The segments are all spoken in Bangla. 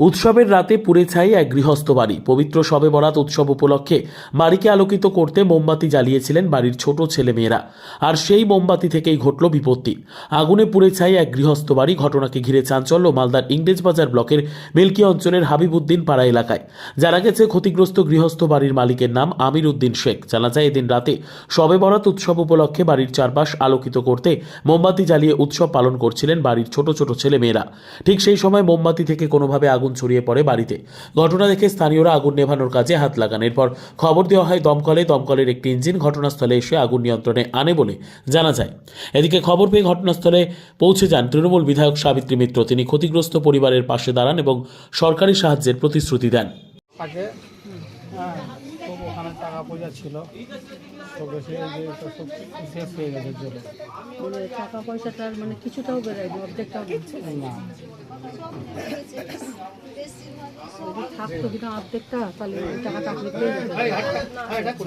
উৎসবের রাতে পুড়ে ছাই এক গৃহস্থ বাড়ি। পবিত্র শবে বরাত উৎসব উপলক্ষে বাড়িকে আলোকিত করতে মোমবাতি জ্বালিয়েছিলেন বাড়ির ছোট ছেলেমেয়েরা। আর সেই মোমবাতি থেকেই ঘটল বিপত্তি। আগুনে পুড়ে ছাই এক গৃহস্থ বাড়ি ঘটনাকে ঘিরে চাঞ্চল্য মালদার ইংরেজবাজার ব্লকের মিল্কি অঞ্চলের হাবিবউদ্দিন পাড়া এলাকায়। জানা গেছে, ক্ষতিগ্রস্ত গৃহস্থ বাড়ির মালিকের নাম আমির উদ্দিন শেখ। জানা যায়, এদিন রাতে শবে বরাত উৎসব উপলক্ষে বাড়ির চারপাশ আলোকিত করতে মোমবাতি জ্বালিয়ে উৎসব পালন করছিলেন বাড়ির ছোট ছোট ছেলেমেয়েরা। ঠিক সেই সময় মোমবাতি থেকে কোনোভাবে আগুন ছড়িয়ে পড়ে বাড়িতে। ঘটনা দেখে স্থানীয়রা আগুন নেভানোর কাজে হাত লাগান। এরপর খবর দেওয়া হয়, দমকলে দমকলের একটি ইঞ্জিন ঘটনাস্থলে এসে আগুন নিয়ন্ত্রণে আনে বলে জানা যায়। এদিকে খবর পেয়ে ঘটনাস্থলে পৌঁছে যান তৃণমূল বিধায়ক সাবিত্রী মিত্র। তিনি ক্ষতিগ্রস্ত পরিবারের পাশে দাঁড়ান এবং সরকারি সাহায্যের প্রতিশ্রুতি দেন থাকে হ্যাঁ খুব ওখানে টাকা পয়সা ছিল সব শেষ হয়ে গেছে জলে মানে টাকা পয়সাটার মানে কিছুটাও বেরোয়নি অর্ধেকটাও না। যদি থাকতো কিনা অর্ধেকটা তাহলে ওই টাকাটা আপনি পেয়ে যেতেন।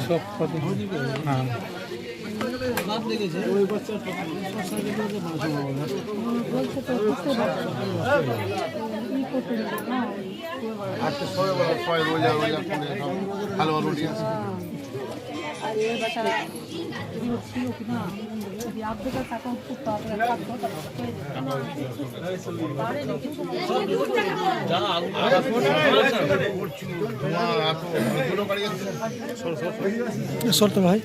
সব হ্যাঁ। আজকে সবাই বলো ভাই।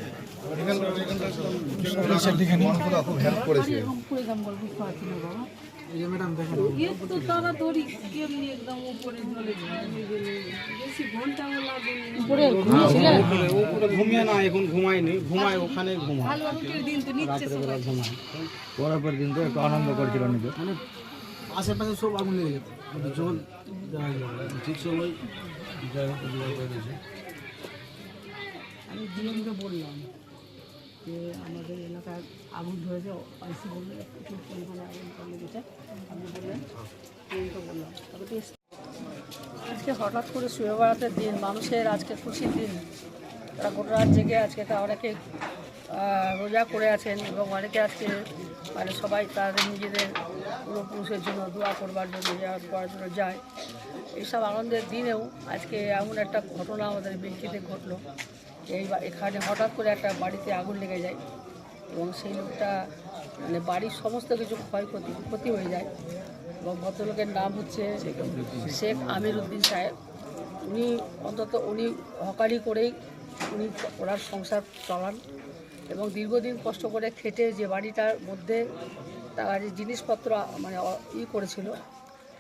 ঘুমিয়ে না এখন ঘুমায়নি ঘুমায় ওখানে ঘুমায় রুটির দিন তো একটু আনন্দ করছিল নিজে মানে আশেপাশে সব আগুন লেগে যেত জল ঠিক সময় বললাম যে আমাদের এলাকায় আগুন ধরেছে, আইসি বললেন প্রচুর পরিমাণে আগুনটা লেগেছে আমি বললেন ডিএমকে বললাম। তবে তো আজকে হঠাৎ করে শুয়ে বেড়াতে দিন, মানুষের আজকে খুশির দিন। তারা গোটা রাত জেগে আজকে তা অনেকে রোজা করে আছেন এবং অনেকে আজকে মানে সবাই তাদের নিজেদের পূর্বপুরুষের জন্য দোয়া করবার জন্য করার জন্য যায়। এইসব আনন্দের দিনেও আজকে এমন একটা ঘটনা আমাদের বিলকিতে ঘটলো। এই এখানে হঠাৎ করে একটা বাড়িতে আগুন লেগে যায় এবং সেই লোকটা মানে বাড়ির সমস্ত কিছু ক্ষয়ক্ষতি, ক্ষতি হয়ে যায় এবং ভদ্রলোকের নাম হচ্ছে শেখ আমির উদ্দিন সাহেব। উনি অন্তত, উনি হকারি করেই উনি ওনার সংসার চালান এবং দীর্ঘদিন কষ্ট করে খেটে যে বাড়িটার মধ্যে তার যে জিনিসপত্র মানে ই করেছিল,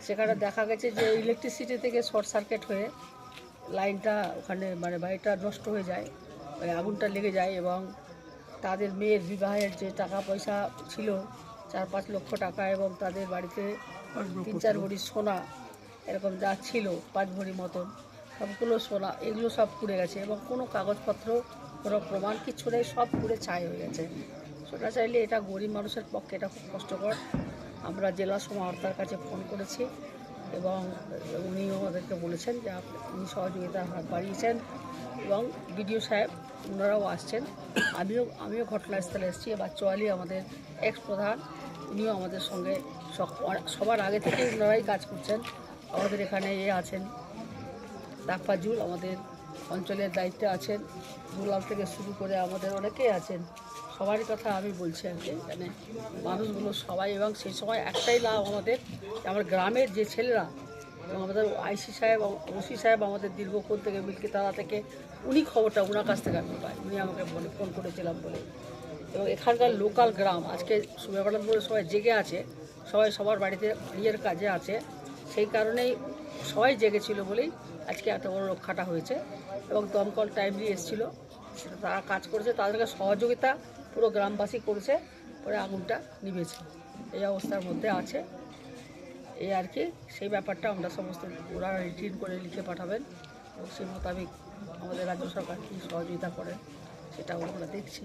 সেখানে দেখা গেছে যে ইলেকট্রিসিটি থেকে শর্ট সার্কিট হয়ে লাইনটা ওখানে মানে বাড়িটা নষ্ট হয়ে যায় ওই আগুনটা লেগে যায় এবং তাদের মেয়ের বিবাহের যে টাকা পয়সা ছিল চার পাঁচ লক্ষ টাকা এবং তাদের বাড়িতে তিন চার ভরি সোনা এরকম যা ছিল পাঁচ ভরি মতন সবগুলো সোনা এগুলো সব পুড়ে গেছে এবং কোনো কাগজপত্র কোনো প্রমাণ কিছু নেই সব পুড়ে ছাই হয়ে গেছে। সোনা চাইলে এটা গরিব মানুষের পক্ষে এটা খুব কষ্টকর। আমরা জেলা সমাহর্তার কাছে ফোন করেছি এবং উনিও আমাদেরকে বলেছেন যে উনি সহযোগিতার হাত বাড়িয়েছেন এবং বিডিও সাহেব ওনারাও আসছেন। আমিও আমিও ঘটনাস্থলে এসেছি। এবার চোয়ালি আমাদের এক্স প্রধান উনিও আমাদের সঙ্গে সবার আগে থেকে ওনারাই কাজ করছেন। আমাদের এখানে এ আছেন তাকফাজুল আমাদের অঞ্চলের দায়িত্বে আছেন। দুলাল থেকে শুরু করে আমাদের অনেকেই আছেন। সবারই কথা আমি বলছি আর কি এখানে মানুষগুলো সবাই এবং সেই সময় একটাই লাভ আমাদের আমার গ্রামের যে ছেলেরা এবং আমাদের আইসি সাহেব ওসি সাহেব আমাদের দীর্ঘক্ষণ থেকে মিল্কিতালা থেকে উনি খবরটা ওনার কাছ থেকে আমি পাই, উনি আমাকে বলে ফোন করেছিলাম বলে। এবং এখানকার লোকাল গ্রাম, আজকে সুবেবাড়ান বলে সবাই জেগে আছে, সবাই সবার বাড়িতে নিজের কাজে আছে, সেই কারণেই সবাই জেগেছিল বলেই আজকে এত বড় রক্ষাটা হয়েছে। এবং দমকল টাইমলি এসেছিল তারা কাজ করেছে, তাদেরকে সহযোগিতা পুরো গ্রামবাসী করেছে, পরে আগুনটা নিভেছে। এই অবস্থার মধ্যে আছে। এই আর কি, সেই ব্যাপারটা আমরা সমস্ত ওরা রিটিন করে লিখে পাঠাবেন। এবং সেই মোতাবেক আমাদের রাজ্য সরকার কী সহযোগিতা করেন, সেটাও আমরা দেখছি।